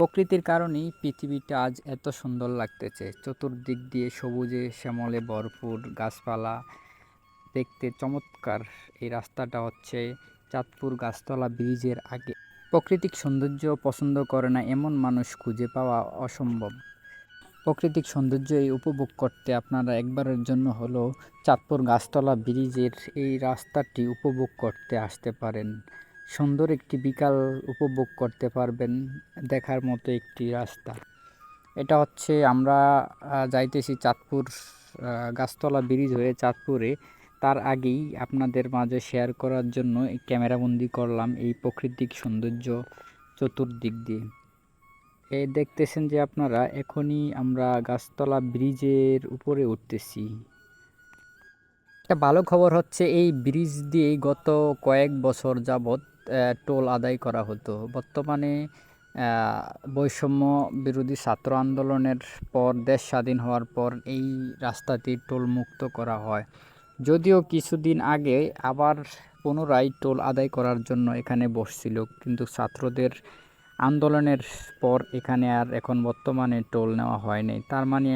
প্রকৃতির কারণেই পৃথিবীটা আজ এত সুন্দর লাগতেছে। চতুর্দিক দিয়ে সবুজে শ্যামলে ভরপুর গাছপালা। দেখতে চমৎকার এই রাস্তাটা হচ্ছে চাঁদপুর গাছতলা ব্রিজের আগে। প্রাকৃতিক সৌন্দর্য পছন্দ করে না এমন মানুষ খুঁজে পাওয়া অসম্ভব। প্রাকৃতিক সৌন্দর্য এই উপভোগ করতে আপনারা একবারের জন্য হলো চাঁদপুর গাছতলা ব্রিজের এই রাস্তাটি উপভোগ করতে আসতে পারেন। সুন্দর একটি বিকাল উপভোগ করতে পারবেন দেখার মতো একটি রাস্তা। এটা হচ্ছে আমরা যাইতেছি চাঁদপুর গাছতলা ব্রিজ হয়ে চাঁদপুরে। তার আগেই আপনাদের মাঝে শেয়ার করার জন্য ক্যামেরাবন্দি করলাম এই প্রাকৃতিক সৌন্দর্য চতুর্দিক দিয়ে। এ দেখতেছেন যে আপনারা, এখনই আমরা গাছতলা ব্রিজের উপরে উঠতেছি। একটা ভালো খবর হচ্ছে এই ব্রিজ দিয়েই গত কয়েক বছর যাবৎ টোল আদায় করা হতো। বর্তমানে বৈষম্য বিরোধী ছাত্র আন্দোলনের পর, দেশ স্বাধীন হওয়ার পর এই রাস্তাটি টোল মুক্ত করা হয়। যদিও কিছুদিন আগে আবার পুনরায় টোল আদায় করার জন্য এখানে বসছিল, কিন্তু ছাত্রদের আন্দোলনের পর এখানে আর এখন বর্তমানে টোল নেওয়া হয়নি তার মানে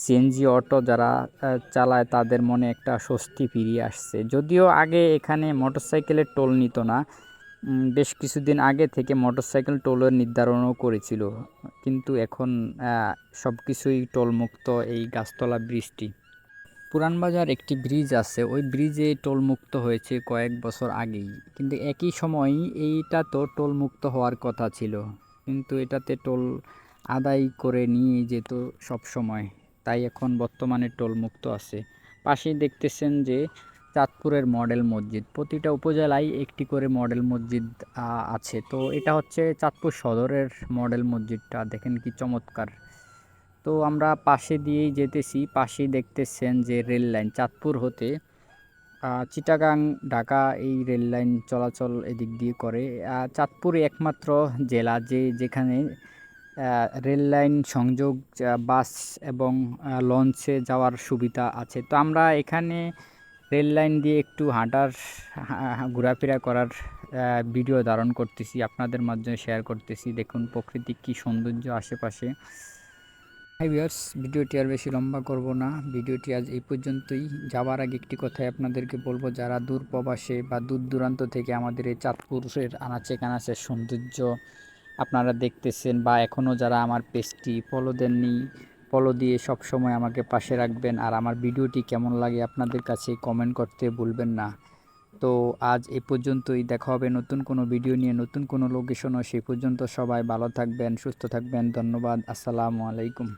সিএনজি অটো যারা চালায় তাদের মনে একটা স্বস্তি ফিরিয়ে আসছে। যদিও আগে এখানে মোটরসাইকেলের টোল নিত না বেশ কিছুদিন আগে থেকে মোটরসাইকেল টোলের নির্ধারণও করেছিল। কিন্তু এখন সব কিছুই টোলমুক্ত এই গাছতলা ব্রিজটি। পুরানবাজার একটি ব্রিজ আছে, ওই ব্রিজে টোলমুক্ত হয়েছে কয়েক বছর আগেই। কিন্তু একই সময় এইটা তো টোল মুক্ত হওয়ার কথা ছিল। কিন্তু এটাতে টোল আদায় করে নিয়ে যেত সব সময় তাই এখন বর্তমানে টোল মুক্ত আছে। পাশেই দেখতেছেন যে চাঁদপুরের মডেল মসজিদ। প্রতিটা উপজেলায় একটি করে মডেল মসজিদ আছে। তো এটা হচ্ছে চাঁদপুর সদরের মডেল মসজিদটা। দেখেন কি চমৎকার। তো আমরা পাশে দিয়েই যেতেছি। পাশেই দেখতেছেন যে রেল লাইন চাঁদপুর হতে চিটাগাং, ঢাকা এই রেল লাইন চলাচল এদিক দিয়ে করে। চাঁদপুরে একমাত্র জেলা যে, যেখানে রেল লাইন সংযোগ বাস এবং লঞ্চে যাওয়ার সুবিধা আছে। তো আমরা এখানে রেল লাইন দিয়ে একটু হাঁটার ঘোরাফেরা করার ভিডিও ধারণ করতেছি, আপনাদের মাধ্যমে শেয়ার করতেছি। দেখুন প্রকৃতিক কী সৌন্দর্য আশেপাশে। হাই ভিউয়ার্স ভিডিওটি আর বেশি লম্বা করব না। ভিডিওটি আজ এই পর্যন্তই। যাওয়ার আগে একটি কথাই আপনাদেরকে বলব, যারা দূর প্রবাসে বা দূর দূরান্ত থেকে আমাদের এই চাঁদপুরের আনাচে কানাচের সৌন্দর্য আপনারা দেখতেছেন বা এখনও যারা আমার পেজটি ফলো দেননি ফলো দিয়ে সব সময় আমাকে পাশে রাখবেন আর আমার ভিডিওটি কেমন লাগে আপনাদের কাছে কমেন্ট করতে ভুলবেন না। তো আজ এ পর্যন্তই, দেখা হবে নতুন কোনো ভিডিও নিয়ে, নতুন কোনো লোকেশনও সেই পর্যন্ত সবাই ভালো থাকবেন, সুস্থ থাকবেন, ধন্যবাদ, আসসালামু আলাইকুম।